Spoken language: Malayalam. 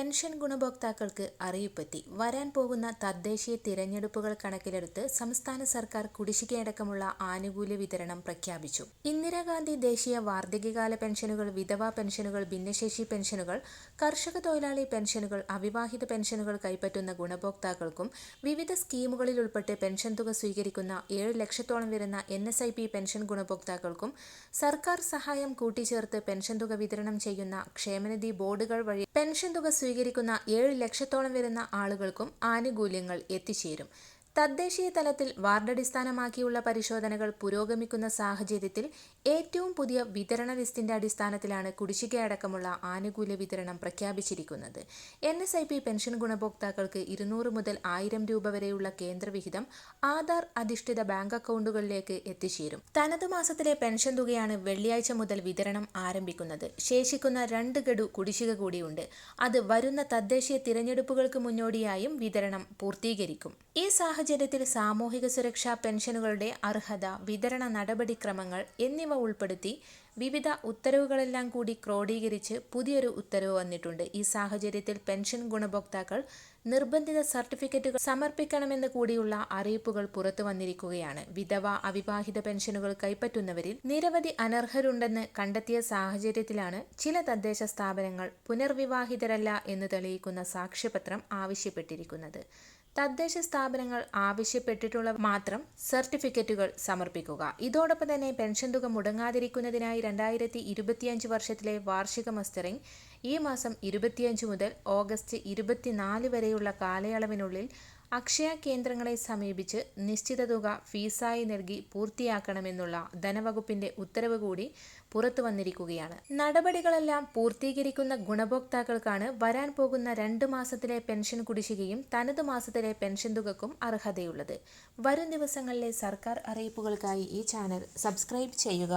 പെൻഷൻ ഗുണഭോക്താക്കൾക്ക് അറിയിപ്പെത്തി. വരാൻ പോകുന്ന തദ്ദേശീയ തിരഞ്ഞെടുപ്പുകൾ കണക്കിലെടുത്ത് സംസ്ഥാന സർക്കാർ കുടിശ്ശികയടക്കമുള്ള ആനുകൂല്യ വിതരണം പ്രഖ്യാപിച്ചു. ഇന്ദിരാഗാന്ധി ദേശീയ വാർദ്ധക്യകാല പെൻഷനുകൾ വിധവാ പെൻഷനുകൾ ഭിന്നശേഷി പെൻഷനുകൾ കർഷക തൊഴിലാളി പെൻഷനുകൾ അവിവാഹിത പെൻഷനുകൾ കൈപ്പറ്റുന്ന ഗുണഭോക്താക്കൾക്കും വിവിധ സ്കീമുകളിൽ ഉൾപ്പെട്ട് പെൻഷൻ തുക സ്വീകരിക്കുന്ന ഏഴ് ലക്ഷത്തോളം വരുന്ന N S I P pension ഗുണഭോക്താക്കൾക്കും സർക്കാർ സഹായം കൂട്ടിച്ചേർത്ത് പെൻഷൻ തുക വിതരണം ചെയ്യുന്ന ക്ഷേമനിധി ബോർഡുകൾ വഴി പെൻഷൻ തുക സ്വീകരിക്കുന്ന ഏഴ് ലക്ഷത്തോളം വരുന്ന ആളുകൾക്കും ആനുകൂല്യങ്ങൾ എത്തിച്ചേരും. തദ്ദേശീയ തലത്തിൽ വാർഡടിസ്ഥാനമാക്കിയുള്ള പരിശോധനകൾ പുരോഗമിക്കുന്ന സാഹചര്യത്തിൽ ഏറ്റവും പുതിയ വിതരണ ലിസ്റ്റിന്റെ അടിസ്ഥാനത്തിലാണ് കുടിശ്ശികയടക്കമുള്ള ആനുകൂല്യ വിതരണം പ്രഖ്യാപിച്ചിരിക്കുന്നത്. N S I P pension ഗുണഭോക്താക്കൾക്ക് ഇരുന്നൂറ് മുതൽ ആയിരം രൂപ വരെയുള്ള കേന്ദ്രവിഹിതം ആധാർ അധിഷ്ഠിത ബാങ്ക് അക്കൗണ്ടുകളിലേക്ക് എത്തിച്ചേരും. തനത് മാസത്തിലെ പെൻഷൻ തുകയാണ് വെള്ളിയാഴ്ച മുതൽ വിതരണം ആരംഭിക്കുന്നത്. ശേഷിക്കുന്ന രണ്ട് ഗഡു കുടിശ്ശിക കൂടിയുണ്ട്. അത് വരുന്ന തദ്ദേശീയ തിരഞ്ഞെടുപ്പുകൾക്ക് മുന്നോടിയായും വിതരണം പൂർത്തീകരിക്കും. ഈ സാഹചര്യത്തിൽ സാമൂഹിക സുരക്ഷാ പെൻഷനുകളുടെ അർഹത വിതരണ നടപടിക്രമങ്ങൾ എന്നിവ ഉൾപ്പെടുത്തി വിവിധ ഉത്തരവുകളെല്ലാം കൂടി ക്രോഡീകരിച്ച് പുതിയൊരു ഉത്തരവ് വന്നിട്ടുണ്ട്. ഈ സാഹചര്യത്തിൽ പെൻഷൻ ഗുണഭോക്താക്കൾ നിർബന്ധിത സർട്ടിഫിക്കറ്റുകൾ സമർപ്പിക്കണമെന്ന് കൂടിയുള്ള അറിയിപ്പുകൾ പുറത്തു വന്നിരിക്കുകയാണ്. വിധവ അവിവാഹിത പെൻഷനുകൾ കൈപ്പറ്റുന്നവരിൽ നിരവധി അനർഹരുണ്ടെന്ന് കണ്ടെത്തിയ സാഹചര്യത്തിലാണ് ചില തദ്ദേശ സ്ഥാപനങ്ങൾ പുനർവിവാഹിതരല്ല എന്ന് തെളിയിക്കുന്ന സാക്ഷ്യപത്രം ആവശ്യപ്പെട്ടിരിക്കുന്നത്. തദ്ദേശ സ്ഥാപനങ്ങൾ ആവശ്യപ്പെട്ടിട്ടുള്ള മാത്രം സർട്ടിഫിക്കറ്റുകൾ സമർപ്പിക്കുക. ഇതോടൊപ്പം തന്നെ പെൻഷൻ തുക മുടങ്ങാതിരിക്കുന്നതിനായി രണ്ടായിരത്തി ഇരുപത്തിയഞ്ച് വർഷത്തിലെ വാർഷിക മസ്റ്ററിംഗ് ഈ മാസം ഇരുപത്തിയഞ്ച് മുതൽ ഓഗസ്റ്റ് ഇരുപത്തിനാല് വരെയുള്ള കാലയളവിനുള്ളിൽ അക്ഷയ കേന്ദ്രങ്ങളെ സമീപിച്ച് നിശ്ചിത തുക ഫീസായി നൽകി പൂർത്തിയാക്കണമെന്നുള്ള ധനവകുപ്പിന്റെ ഉത്തരവ് കൂടി പുറത്തു വന്നിരിക്കുകയാണ്. നടപടികളെല്ലാം പൂർത്തീകരിക്കുന്ന ഗുണഭോക്താക്കൾക്കാണ് വരാൻ പോകുന്ന രണ്ട് മാസത്തിലെ പെൻഷൻ കുടിശ്ശികയും തനത് മാസത്തിലെ പെൻഷൻ തുകക്കും അർഹതയുള്ളത്. വരും ദിവസങ്ങളിലെ സർക്കാർ അറിയിപ്പുകൾക്കായി ഈ ചാനൽ സബ്സ്ക്രൈബ് ചെയ്യുക.